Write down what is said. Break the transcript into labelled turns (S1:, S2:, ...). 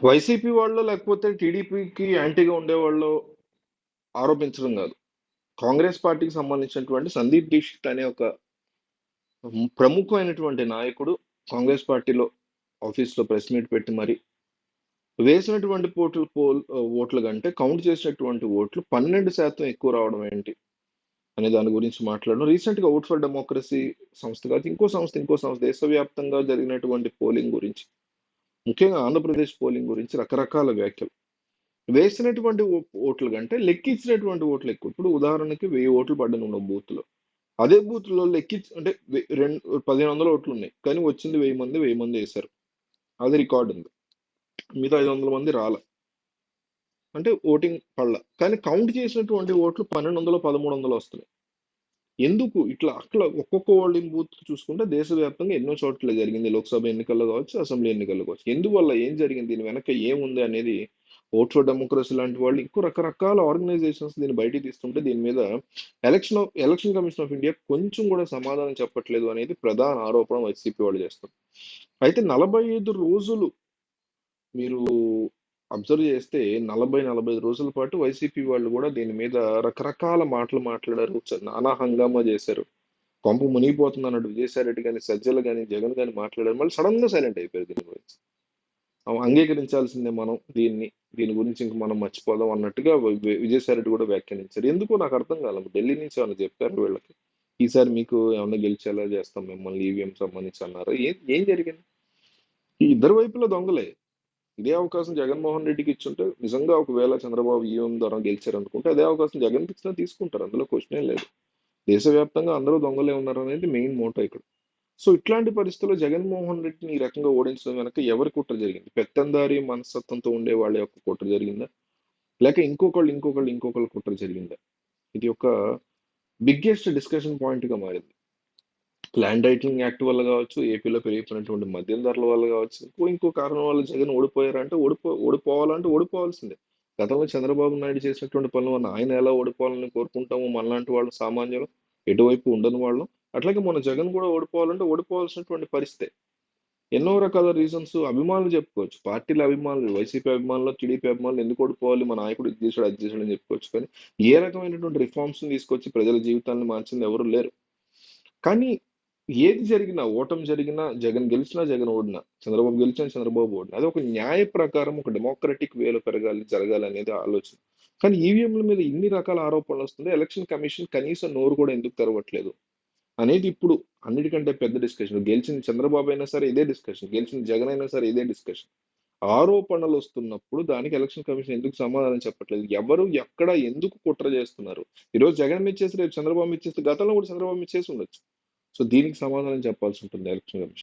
S1: YCP వాళ్ళు లేకపోతే టీడీపీకి యాంటీగా ఉండేవాళ్ళు ఆరోపించడం కాదు. కాంగ్రెస్ పార్టీకి సంబంధించినటువంటి సందీప్ దీక్షిత్ అనే ఒక ప్రముఖమైనటువంటి నాయకుడు కాంగ్రెస్ పార్టీలో ఆఫీస్లో ప్రెస్ మీట్ పెట్టి మరి వేసినటువంటి పోట్లు పోల్ ఓట్ల కంటే కౌంట్ చేసినటువంటి ఓట్లు పన్నెండు శాతం ఎక్కువ రావడం ఏంటి అనే దాని గురించి మాట్లాడడం. రీసెంట్గా ఓట్ ఫర్ డెమోక్రసీ సంస్థ కాదు ఇంకో సంస్థ ఇంకో సంస్థ దేశవ్యాప్తంగా జరిగినటువంటి పోలింగ్ గురించి ముఖ్యంగా ఆంధ్రప్రదేశ్ పోలింగ్ గురించి రకరకాల వ్యాఖ్యలు. వేసినటువంటి ఓ- ఓట్ల కంటే లెక్కించినటువంటి ఓట్లు ఎక్కువ. ఇప్పుడు ఉదాహరణకి వెయ్యి ఓట్లు పడ్డాను ఉన్న బూత్లో. అదే బూత్లో లెక్కి అంటే రెండు పదిహేను వందల ఓట్లు ఉన్నాయి. కానీ వచ్చింది వెయ్యి మంది వెయ్యి మంది వేశారు. అది రికార్డు ఉంది. మిగతా ఐదు వందల మంది రాల. అంటే ఓటింగ్ పడల. కానీ కౌంట్ చేసినటువంటి ఓట్లు పన్నెండు వందలు పదమూడు వందలు వస్తున్నాయి. ఎందుకు ఇట్లా అట్లా ఒక్కొక్క ఓల్డింగ్ బూత్ చూసుకుంటే దేశవ్యాప్తంగా ఎన్నో చోట్ల జరిగింది. లోక్సభ ఎన్నికల్లో కావచ్చు అసెంబ్లీ ఎన్నికల్లో కావచ్చు. ఎందువల్ల ఏం జరిగింది? దీని వెనక ఏముంది అనేది ఓట్ ఫర్ డెమోక్రసీ లాంటి వాళ్ళు ఇంకో రకరకాల ఆర్గనైజేషన్స్ దీన్ని బయటికి తీస్తుంటే దీని మీద election of election commission of India కొంచెం కూడా సమాధానం చెప్పట్లేదు అనేది ప్రధాన ఆరోపణ వైసీపీ వాళ్ళు చేస్తారు అయితే నలభై ఐదు రోజులు మీరు అబ్జర్వ్ చేస్తే నలభై నలభై ఐదు రోజుల పాటు వైసీపీ వాళ్ళు కూడా దీని మీద రకరకాల మాటలు మాట్లాడారు. నానా హంగామా చేశారు. కొంప మునిగిపోతుంది అన్నట్టు విజయసాయిరెడ్డి కానీ సజ్జలు కానీ జగన్ కానీ మాట్లాడారు. మళ్ళీ సడన్గా సైలెంట్ అయిపోయారు దీని గురించి. అంగీకరించాల్సిందే మనం దీన్ని దీని గురించి ఇంక మనం మర్చిపోదాం అన్నట్టుగా వి- కూడా వ్యాఖ్యానించారు. ఎందుకో నాకు అర్థం కాలేదు. ఢిల్లీ నుంచి ఏమైనా చెప్పారు వీళ్ళకి? ఈసారి మీకు ఏమైనా గెలిచేలా చేస్తాం మిమ్మల్ని ఈవీఎం సంబంధించి అన్నారు? ఏం ఏం జరిగింది? ఈ ఇద్దరు వైపులా దొంగలే. ఇదే అవకాశం జగన్మోహన్ రెడ్డికి ఇచ్చుంటే నిజంగా ఒకవేళ చంద్రబాబు ఈవీఎం ద్వారా గెలిచారనుకుంటే అదే అవకాశం జగన్ ఇచ్చినా తీసుకుంటారు. అందులో క్వశ్చనే లేదు. దేశవ్యాప్తంగా అందరూ దొంగలే ఉన్నారు అనేది మెయిన్ మోటో ఇక్కడ. సో ఇట్లాంటి పరిస్థితుల్లో జగన్మోహన్ రెడ్డిని ఈ రకంగా ఓడించడం వెనక ఎవరి కుట్ర జరిగింది? పెత్తందారి మనస్తత్వంతో ఉండే వాళ్ళ యొక్క కుట్ర జరిగిందా? లేక ఇంకొకళ్ళు ఇంకొకళ్ళు ఇంకొకళ్ళు కుట్ర జరిగిందా? ఇది ఒక బిగ్గెస్ట్ డిస్కషన్ పాయింట్గా మారింది. ల్యాండ్ టైటిలింగ్ యాక్ట్ వల్ల కావచ్చు ఏపీలో పెరిగిపోయినటువంటి మద్యం ధరల వల్ల కావచ్చు ఇంకో ఇంకో కారణం వల్ల జగన్ ఓడిపోయారంటే ఓడిపో ఓడిపోవాలంటే ఓడిపోవాల్సిందే. గతంలో చంద్రబాబు నాయుడు చేసినటువంటి పనులు మన ఆయన ఎలా ఓడిపోవాలని కోరుకుంటాము మనలాంటి వాళ్ళు సామాన్యులు ఎటువైపు ఉండని వాళ్ళం అట్లాగే మన జగన్ కూడా ఓడిపోవాలంటే ఓడిపోవాల్సినటువంటి పరిస్థితే. ఎన్నో రకాల రీజన్స్ అభిమానులు చెప్పుకోవచ్చు. పార్టీల అభిమానులు వైసీపీ అభిమానులు టీడీపీ అభిమానులు ఎందుకు ఓడిపోవాలి మన నాయకుడు ఇది చేశాడు అది చేశాడు అని చెప్పుకోవచ్చు. కానీ ఏ రకమైనటువంటి రిఫార్మ్స్ తీసుకొచ్చి ప్రజల జీవితాన్ని మార్చింది ఎవరు లేరు. కానీ ఏది జరిగినా ఓటమి జరిగినా జగన్ గెలిచినా జగన్ ఓడినా చంద్రబాబు గెలిచినా చంద్రబాబు ఓడినా అది ఒక న్యాయ ప్రకారం ఒక డెమోక్రటిక్ వేలో పెరగాలి జరగాలి అనేది ఆలోచన. కానీ ఈవీఎంల మీద ఇన్ని రకాల ఆరోపణలు వస్తుంటే ఎలక్షన్ కమిషన్ కనీసం నోరు కూడా ఎందుకు తెరవట్లేదు? అనేది ఇప్పుడు అన్నిటికంటే పెద్ద డిస్కషన్ గెలిచిన చంద్రబాబు అయినా సరే ఇదే డిస్కషన్ గెలిచిన జగన్ అయినా సరే ఇదే డిస్కషన్ ఆరోపణలు వస్తున్నప్పుడు దానికి ఎలక్షన్ కమిషన్ ఎందుకు సమాధానం చెప్పట్లేదు? ఎవరు ఎక్కడ ఎందుకు కుట్ర చేస్తున్నారు? ఈరోజు జగన్ మీద చేసి రేపు చంద్రబాబు మీద చేస్తే గతంలో కూడా చంద్రబాబు మీద చేసి ఉండొచ్చు. సో దీనికి సమాధానం చెప్పాల్సి ఉంటుంది ఎలక్షన్ కమిషన్.